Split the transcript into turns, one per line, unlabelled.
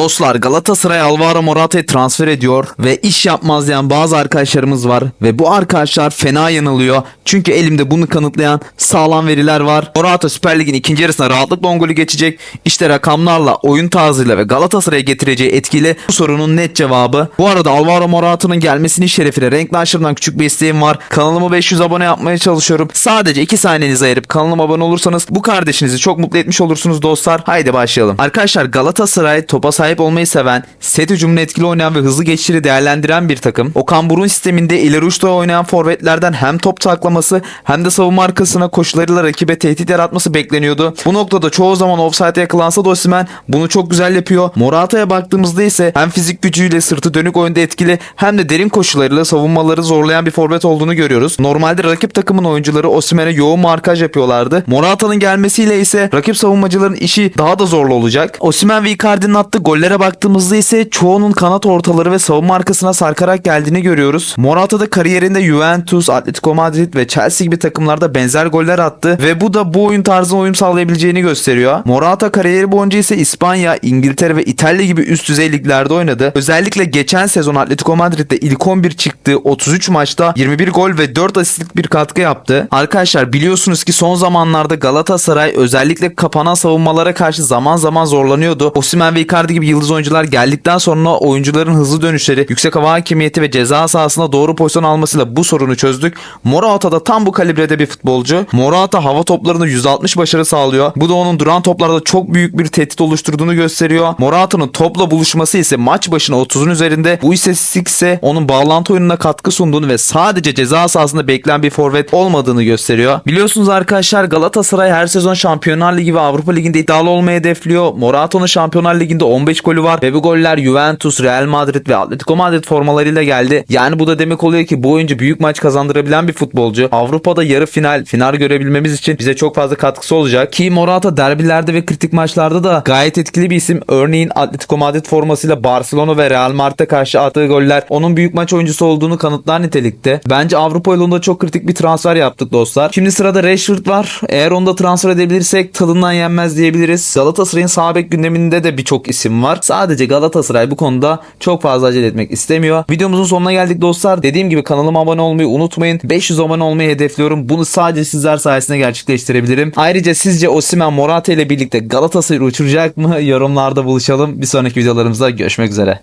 Dostlar Galatasaray Alvaro Morata'yı transfer ediyor ve iş yapmaz diyen bazı arkadaşlarımız var ve bu arkadaşlar fena yanılıyor. Çünkü elimde bunu kanıtlayan sağlam veriler var. Morata Süper Lig'in ikinci yarısına rahatlıkla 10 golü geçecek. İşte rakamlarla, oyun tarzıyla ve Galatasaray'a getireceği etkiyle bu sorunun net cevabı. Bu arada Alvaro Morata'nın gelmesinin şerefine renkli aşırıdan küçük bir isteğim var. Kanalımı 500 abone yapmaya çalışıyorum. Sadece 2 saniyenizi ayırıp kanalıma abone olursanız bu kardeşinizi çok mutlu etmiş olursunuz dostlar. Haydi başlayalım. Arkadaşlar Galatasaray topa sahip olmayı seven, set hücumunu etkili oynayan ve hızlı geçişleri değerlendiren bir takım. Okan Burun sisteminde ileri uçta oynayan forvetlerden hem top taklaması hem de savunma arkasına koşularıyla rakibe tehdit yaratması bekleniyordu. Bu noktada çoğu zaman offside'e yakalansa da Osimhen bunu çok güzel yapıyor. Morata'ya baktığımızda ise hem fizik gücüyle sırtı dönük oyunda etkili hem de derin koşularıyla savunmaları zorlayan bir forvet olduğunu görüyoruz. Normalde rakip takımın oyuncuları Osimhen'e yoğun markaj yapıyorlardı. Morata'nın gelmesiyle ise rakip savunmacıların işi daha da zorlu olacak. Osimhen ve Icardi'nin attığı gollere baktığımızda ise çoğunun kanat ortaları ve savunma arkasına sarkarak geldiğini görüyoruz. Morata da kariyerinde Juventus, Atletico Madrid ve Chelsea gibi takımlarda benzer goller attı ve bu da bu oyun tarzına uyum sağlayabileceğini gösteriyor. Morata kariyeri boyunca ise İspanya, İngiltere ve İtalya gibi üst düzey liglerde oynadı. Özellikle geçen sezon Atletico Madrid'de ilk 11 çıktığı 33 maçta 21 gol ve 4 asistlik bir katkı yaptı. Arkadaşlar biliyorsunuz ki son zamanlarda Galatasaray özellikle kapanan savunmalara karşı zaman zaman zorlanıyordu. Osimhen ve Icardi gibi yıldız oyuncular geldikten sonra oyuncuların hızlı dönüşleri, yüksek hava hakimiyeti ve ceza sahasında doğru pozisyon almasıyla bu sorunu çözdük. Morata da tam bu kalibrede bir futbolcu. Morata hava toplarında %60 başarı sağlıyor. Bu da onun duran toplarda çok büyük bir tehdit oluşturduğunu gösteriyor. Morata'nın topla buluşması ise maç başına 30'un üzerinde. Bu istatistik ise onun bağlantı oyununa katkı sunduğunu ve sadece ceza sahasında bekleyen bir forvet olmadığını gösteriyor. Biliyorsunuz arkadaşlar Galatasaray her sezon Şampiyonlar Ligi ve Avrupa Ligi'nde iddialı olmayı hedefliyor. Morata'nın Şampiyonlar Ligi'nde 15 golü var ve bu goller Juventus, Real Madrid ve Atletico Madrid formalarıyla geldi. Yani bu da demek oluyor ki bu oyuncu büyük maç kazandırabilen bir futbolcu. Avrupa'da yarı final, final görebilmemiz için bize çok fazla katkısı olacak. Ki Morata derbilerde ve kritik maçlarda da gayet etkili bir isim. Örneğin Atletico Madrid formasıyla Barcelona ve Real Madrid'e karşı attığı goller onun büyük maç oyuncusu olduğunu kanıtlar nitelikte. Bence Avrupa yolunda çok kritik bir transfer yaptık dostlar. Şimdi sırada Rashford var. Eğer onu da transfer edebilirsek tadından yenmez diyebiliriz. Galatasaray'ın sağ gündeminde de birçok isim var. Sadece Galatasaray bu konuda çok fazla acele etmek istemiyor. Videomuzun sonuna geldik dostlar. Dediğim gibi kanalıma abone olmayı unutmayın. 500 abone olmayı hedefliyorum. Bunu sadece sizler sayesinde gerçekleştirebilirim. Ayrıca sizce Osimhen Morata ile birlikte Galatasaray'ı uçuracak mı? Yorumlarda buluşalım. Bir sonraki videolarımızda görüşmek üzere.